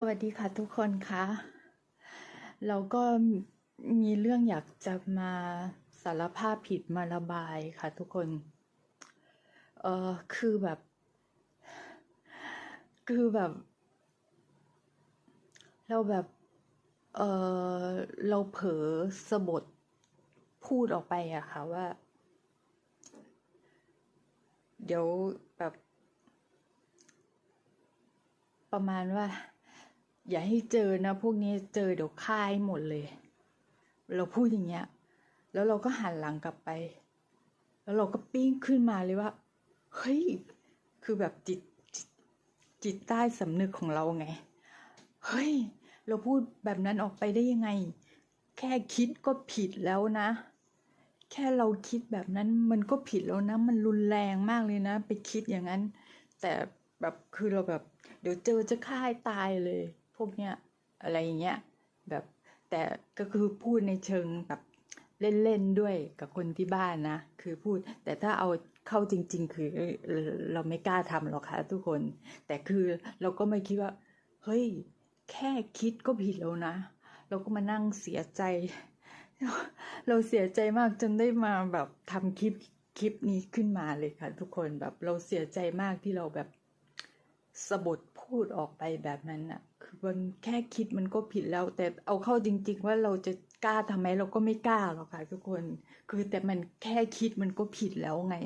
สวัสดีค่ะทุกคนคะเราก็มีเรื่องอยากจะมาสารภาพผิดมาระบายค่ะทุกคน เออคือแบบ คือแบบ เราแบบ เออเราเผลอสะบดพูดออกไปอะค่ะว่า เดี๋ยวแบบ ประมาณว่า อย่าให้เจอนะ พวกนี้เจอเดี๋ยวฆ่าให้หมดเลย เราพูดอย่างเงี้ย แล้วเราก็หันหลังกลับไป แล้วเราก็ปิ้งขึ้นมาเลยว่า เฮ้ย คือแบบจิตจิตจิตใต้สำนึกของเราไง เฮ้ย เราพูดแบบนั้นออกไปได้ยังไง แค่คิดก็ผิดแล้วนะ แค่เราคิดแบบนั้นมันก็ผิดแล้วนะ มันรุนแรงมากเลยนะ ไปคิดอย่างนั้น แต่แบบคือเราแบบ เดี๋ยวเจอจะฆ่าให้ตายเลย พวกเนี้ยอะไรอย่างเงี้ยแบบแต่ก็คือพูดในเชิงแบบเล่นๆด้วยกับคนที่บ้านนะ คือพูด แต่ถ้าเอาเข้าจริง ๆ คือเราไม่กล้าทำหรอกค่ะทุกคน แต่คือเราก็ไม่คิดว่า เฮ้ย แค่คิดก็ผิดแล้วนะ เราก็มานั่งเสียใจ เราเสียใจมากจนได้มาแบบทำคลิปคลิปนี้ขึ้นมาเลยค่ะ ทุกคนแบบเราเสียใจมากที่เราแบบสะบดพูดออกไปแบบนั้นน่ะ มันแค่คิดมันก็ผิดแล้ว แต่เอาเข้าจริง ๆ ว่าเราจะกล้าทำไหมเราก็ไม่กล้าหรอกค่ะทุกคน คือแต่มันแค่คิดมันก็ผิดแล้วไง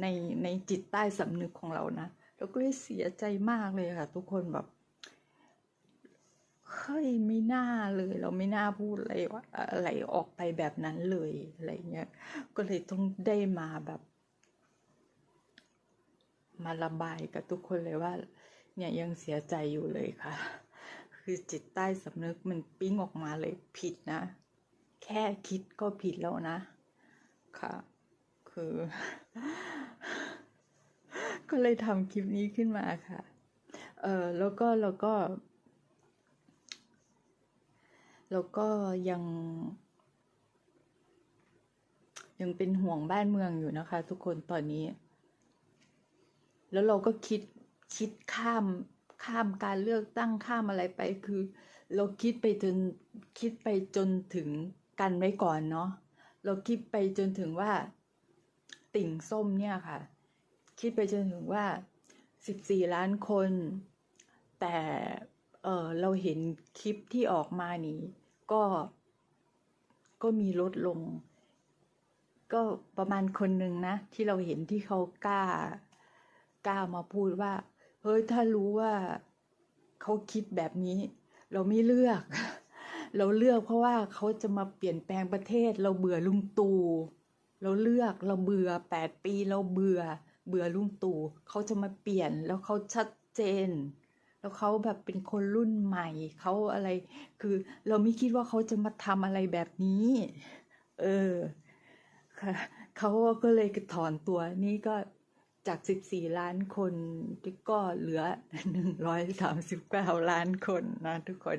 ในในจิตใต้สำนึกของเรานะเราก็เลยเสียใจมากเลยค่ะ ทุกคนแบบเฮ้ยไม่น่าเลย เราไม่น่าพูดอะไรวะอะไรออกไปแบบนั้นเลยอะไรเงี้ยก็เลยต้องได้มาแบบ มาระบายกับทุกคนเลยว่า เนี่ยยังเสียใจอยู่เลยค่ะ คือจิตใต้สำนึกมันปิ้งออกมาเลยผิดนะ แค่คิดก็ผิดแล้วนะ ค่ะ คือ ก็เลยทำคลิปนี้ขึ้นมาค่ะ เออแล้วก็แล้วก็ แล้วก็ยังยังเป็นห่วงบ้านเมืองอยู่นะคะ ทุกคนตอนนี้ แล้วเราก็คิดคิดข้าม ข้ามการเลือกตั้งข้ามอะไรไปคือ เราคิดไปจนคิดไปจนถึงกันไว้ก่อนเนาะเราคิดไปจนถึงว่า ติ่งส้มเนี่ยค่ะ คิดไปจนถึงว่าสิบสี่ล้านคน แต่เออเราเห็นคลิปที่ออกมานี้ก็ก็มีลดลง ก็ประมาณคนหนึ่งนะ ที่เราเห็นที่เขากล้ากล้ามาพูดว่า เฮ้ยถ้ารู้ว่าเขาคิดแบบนี้ เราไม่เลือก เราเลือกเพราะว่าเขาจะมาเปลี่ยนแปลงประเทศ เราเบื่อลุงตู่เราเลือกเราเบื่อแปดปีเราเบื่อ เบื่อลุงตู่เขาจะมาเปลี่ยนแล้วเขาชัดเจน แล้วเขาแบบเป็นคนรุ่นใหม่เขาอะไร คือเราไม่คิดว่าเขาจะมาทำอะไรแบบนี้ เออเขาก็เลยถอนตัวนี่ก็ จาก 14 ล้านคนก็เหลือ 139 ล้านคนนะทุกคน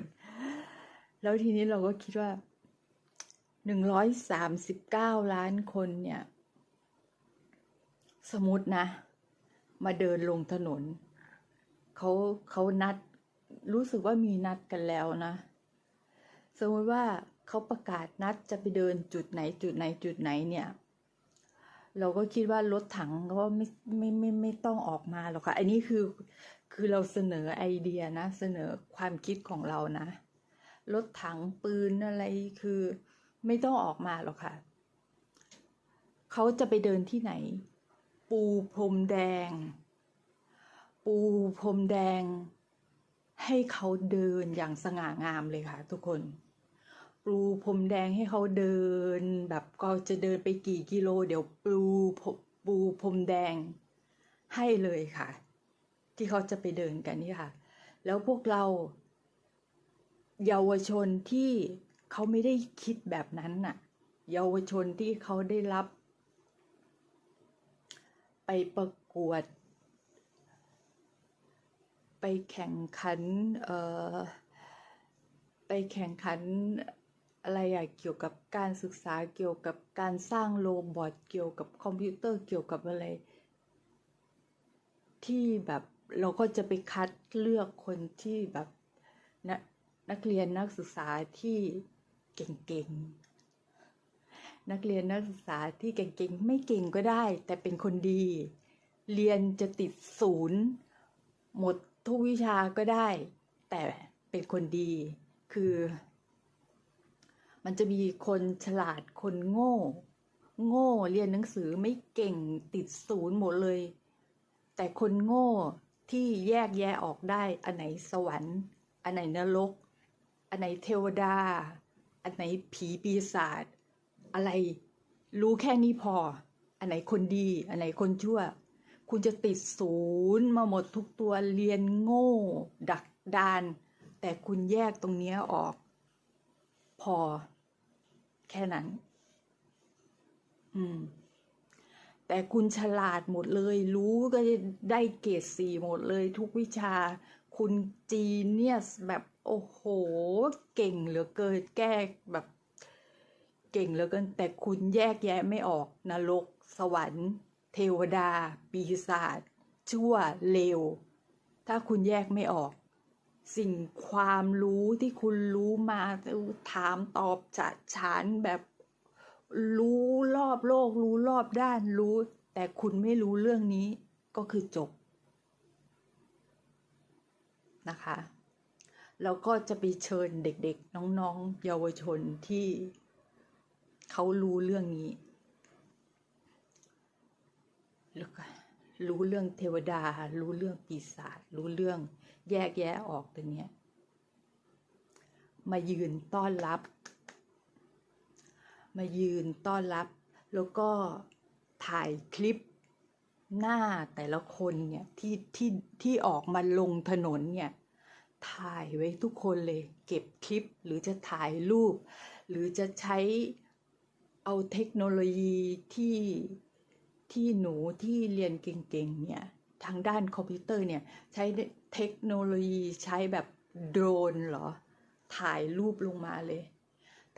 แล้วทีนี้เราก็คิดว่า 139 ล้านคนเนี่ย สมมตินะ มาเดินลงถนน เขาเขานัด รู้สึกว่ามีนัดกันแล้วนะ สมมติว่าเขาประกาศนัดจะไปเดินจุดไหนจุดไหนจุดไหนเนี่ย เราก็คิดว่ารถถังก็ไม่ไม่ไม่ไม่ต้องออกมาหรอกค่ะ อันนี้คือคือเราเสนอไอเดียนะ เสนอความคิดของเรานะ รถถังปืนอะไรคือไม่ต้องออกมาหรอกค่ะ เขาจะไปเดินที่ไหน ปูพรมแดง ปูพรมแดง ให้เขาเดินอย่างสง่างามเลยค่ะ ทุกคน ปูพรมแดงให้เขาเดิน แบบก็จะเดินไปกี่กิโล เดี๋ยวปูปูพรมแดงให้เลยค่ะ ที่เขาจะไปเดินกันนี่ค่ะ แล้วพวกเราเยาวชนที่เขาไม่ได้คิดแบบนั้นน่ะ เยาวชนที่เขาได้รับ ไปประกวด ไปแข่งขัน เอ่อ ไปแข่งขัน อะไรอะเกี่ยวกับการศึกษาเกี่ยวกับการสร้างโรบอทเกี่ยวกับคอมพิวเตอร์เกี่ยวกับอะไร ที่แบบเราก็จะไปคัดเลือกคนที่แบบนะนักเรียนนักศึกษาที่เก่งๆ นักเรียนนักศึกษาที่เก่งๆ ไม่เก่งก็ได้ แต่เป็นคนดี เรียนจะติดศูนย์หมดทุกวิชาก็ได้ แต่เป็นคนดีคือ มันจะมีคนฉลาดคนโง่ โง่เรียนหนังสือไม่เก่งติดศูนย์หมดเลย แต่คนโง่ที่แยกแยะออกได้อันไหนสวรรค์ อันไหนนรก อันไหนเทวดา อันไหนผีปีศาจอะไรรู้แค่นี้พอ อันไหนคนดี อันไหนคนชั่ว คุณจะติดศูนย์มาหมดทุกตัวเรียนโง่ ดักดาน แต่คุณแยกตรงนี้ออก พอ แค่นั้น อืม แต่คุณฉลาดหมดเลย รู้ก็จะได้เกรดสี่หมดเลย ทุกวิชา คุณจีเนียสแบบโอ้โห เก่งเหลือเกินแก้แบบ เก่งเหลือเกิน แต่คุณแยกแยะไม่ออกนรก สวรรค์ เทวดา ปีศาจชั่วเลว ถ้าคุณแยกไม่ออก สิ่งความรู้ที่คุณรู้มาถามตอบจะฉานแบบรู้รอบโลก รู้รอบด้านรู้ แต่คุณไม่รู้เรื่องนี้ก็คือจบนะคะแล้วก็จะไปเชิญเด็กๆ น้องๆ เยาวชนที่เขารู้เรื่องนี้แล้วก็รู้เรื่องเทวดา รู้เรื่องปีศาจรู้เรื่อง แยกแยะออกตรงนี้มายืนต้อนรับ มายืนต้อนรับ แล้วก็ถ่ายคลิปหน้าแต่ละคนเนี่ยที่ที่ที่ออกมาลงถนนเนี่ยถ่ายไว้ทุกคนเลยเก็บคลิปหรือจะถ่ายรูป หรือจะใช้เอาเทคโนโลยีที่ที่หนูที่เรียนเก่งๆเนี่ยทางด้านคอมพิวเตอร์เนี่ยใช้ เทคโนโลยีใช้แบบโดรนเหรอ ถ่ายรูปลงมาเลย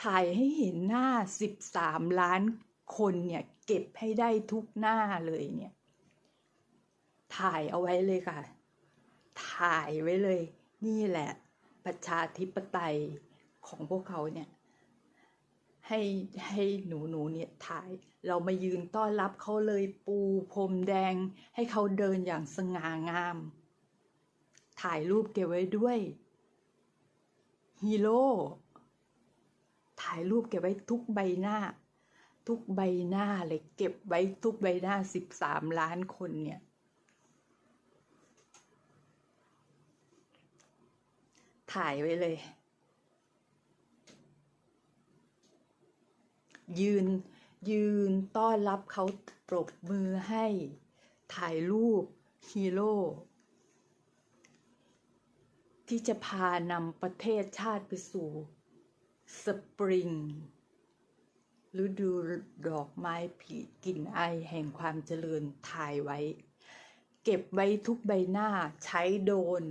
ถ่ายให้เห็นหน้า 13 ล้านคนเนี่ยเก็บให้ได้ทุกหน้าเลยเนี่ย ถ่ายเอาไว้เลยค่ะ ถ่ายไว้เลย นี่แหละ ประชาธิปไตยของพวกเขาเนี่ย ให้ให้หนูหนูเนี่ยถ่ายเรามายืนต้อนรับเขาเลยปูพรมแดง ให้เขาเดินอย่างสง่างาม ถ่ายรูปเก็บไว้ด้วยฮีโร่ถ่ายรูปเก็บไว้ทุกใบหน้า ทุกใบหน้าเลยเก็บไว้ทุกใบหน้าสิบสามล้านคนเนี่ย ถ่ายไว้เลย ยืนยืนต้อนรับเขาปรบมือให้ ถ่ายรูปฮีโร่ ที่จะพานำประเทศชาติไปสู่ สปริงฤดูดอกไม้ผลิกลิ่นไอแห่งความเจริญถ่ายไว้ เก็บไว้ทุกใบหน้าใช้โดน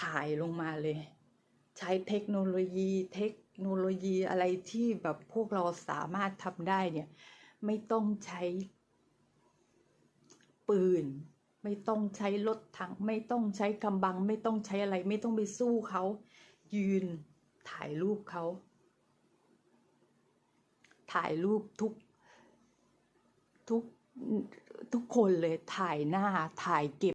ถ่ายลงมาเลย ใช้เทคโนโลยีเทคโนโลยีอะไรที่แบบพวกเราสามารถทำได้เนี่ย ไม่ต้องใช้ปืน ไม่ต้องใช้รถถัง ไม่ต้องใช้กำบัง ไม่ต้องใช้อะไร ไม่ต้องไปสู้เขา ยืนถ่ายรูปเขา ถ่ายรูปทุก ทุก ทุกคนเลยถ่ายหน้าถ่ายเก็บ